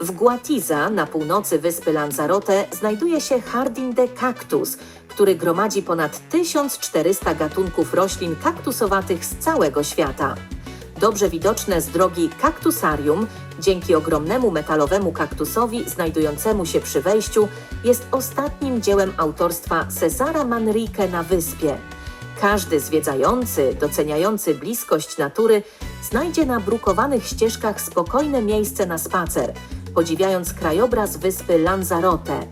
W Guatiza, na północy wyspy Lanzarote, znajduje się Jardin de Cactus, który gromadzi ponad 1400 gatunków roślin kaktusowatych z całego świata. Dobrze widoczne z drogi kaktusarium, dzięki ogromnemu metalowemu kaktusowi znajdującemu się przy wejściu, jest ostatnim dziełem autorstwa Cezara Manrique na wyspie. Każdy zwiedzający, doceniający bliskość natury, znajdzie na brukowanych ścieżkach spokojne miejsce na spacer, podziwiając krajobraz wyspy Lanzarote.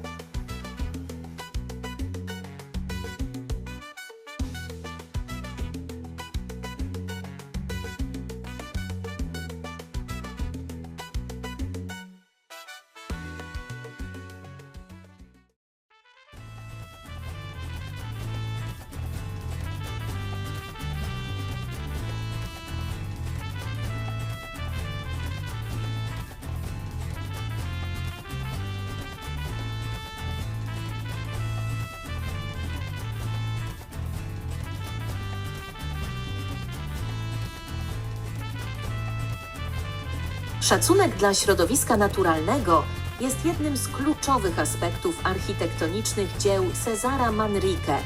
Szacunek dla środowiska naturalnego jest jednym z kluczowych aspektów architektonicznych dzieł Cezara Manrique,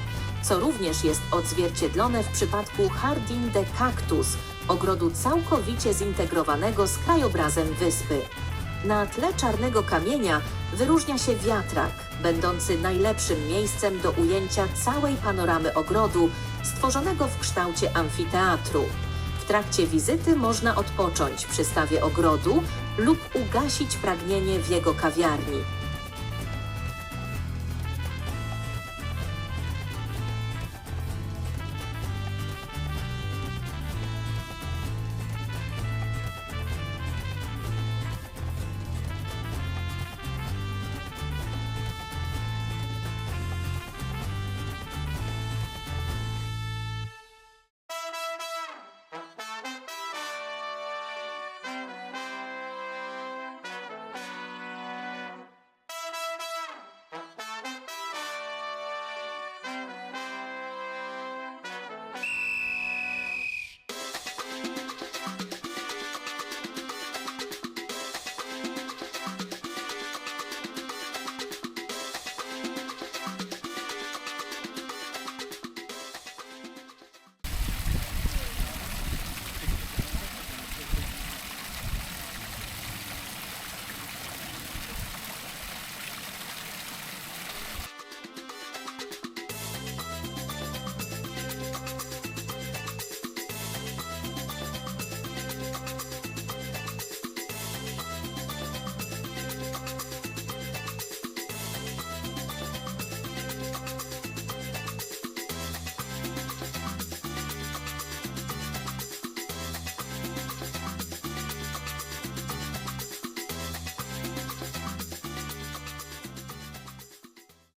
co również jest odzwierciedlone w przypadku Jardin de Cactus, ogrodu całkowicie zintegrowanego z krajobrazem wyspy. Na tle czarnego kamienia wyróżnia się wiatrak, będący najlepszym miejscem do ujęcia całej panoramy ogrodu, stworzonego w kształcie amfiteatru. W trakcie wizyty można odpocząć przy stawie ogrodu lub ugasić pragnienie w jego kawiarni.